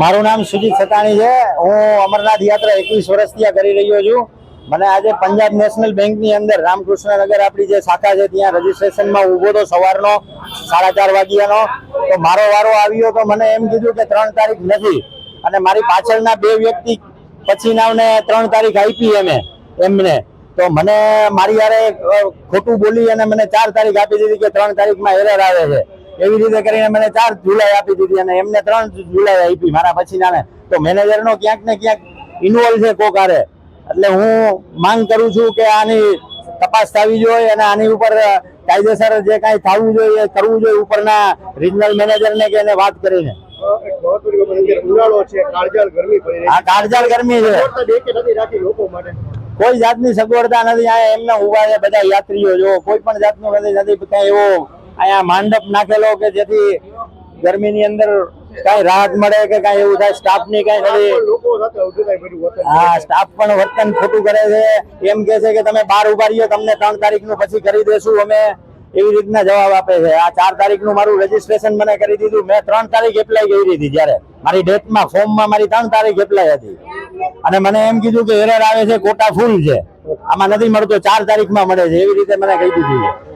મારું નામ સુજીત સતાણી છે. હું અમરનાથ યાત્રા એકવીસ વર્ષથી કરી રહ્યો છું. મને આજે પંજાબ નેશનલ બેંકની અંદર રામકૃષ્ણનગર આપણી જે શાખા છે, ત્યાં રજીસ્ટ્રેશનમાં ઊભો તો સવારનો સાડા ચાર વાગ્યાનો. તો મારો વારો આવ્યો તો મને એમ કીધું કે ત્રણ તારીખ નથી. અને મારી પાછળના બે વ્યક્તિ પછીનાને ત્રણ તારીખ આપી એમે, એમને. તો મને મારી યારે ખોટું બોલી અને મને ચાર તારીખ આપી દીધી કે ત્રણ તારીખમાં એરર આવે છે. એવી રીતે કરીને મને ચાર જુલાઈ આપી દીધી અને એમને ત્રણ જુલાઈ આપી મારા પછીનાને તો મેનેજરનો ક્યાંક ને ક્યાંક ઇન્વોલ્વ છે કોકારે એટલે હું માંગ કરું છું કે આની તપાસ થવી જોઈએ અને આની ઉપર કાયદેસર જે કાંઈ થવું જોઈએ કરવું જોઈએ ઉપરના રિજનલ મેનેજરને કે એને વાત કરીને. કાળજાળ ગરમી આ કાળજાળ ગરમી છે. કોઈ જાતની સગવડતા નથી. એમને ઊભા છે બધા યાત્રીઓ જો કોઈ પણ જાતનું નથી કઈ એવો અહીંયા માંડપ નાખેલો કે જેથી ગરમીની અંદર કઈ રાહત મળે કે કઈ એવું થાય? કઈ સાથે અવધૂત બધું વર્તન હા સ્ટાફ પણ વર્તન ખોટું કરે છે. એમ કે છે કે તમે બાર ઊભા રહ્યો તમને ત્રણ તારીખનું પછી કરી દેશું અમે એવી રીતના જવાબ આપે છે. આ ચાર તારીખનું મારું રજીસ્ટ્રેશન મને કરી દીધું. મેં ત્રણ તારીખ એપ્લાય કરી હતી જયારે. મારી ડેટમાં ફોર્મમાં મારી ત્રણ તારીખ એપ્લાય હતી. અને મને એમ કીધું કે એરર આવે છે કોટા ફૂલ છે. આમાં નથી મળતો ચાર તારીખમાં મળે છે. એવી રીતે મને કહી દીધું છે.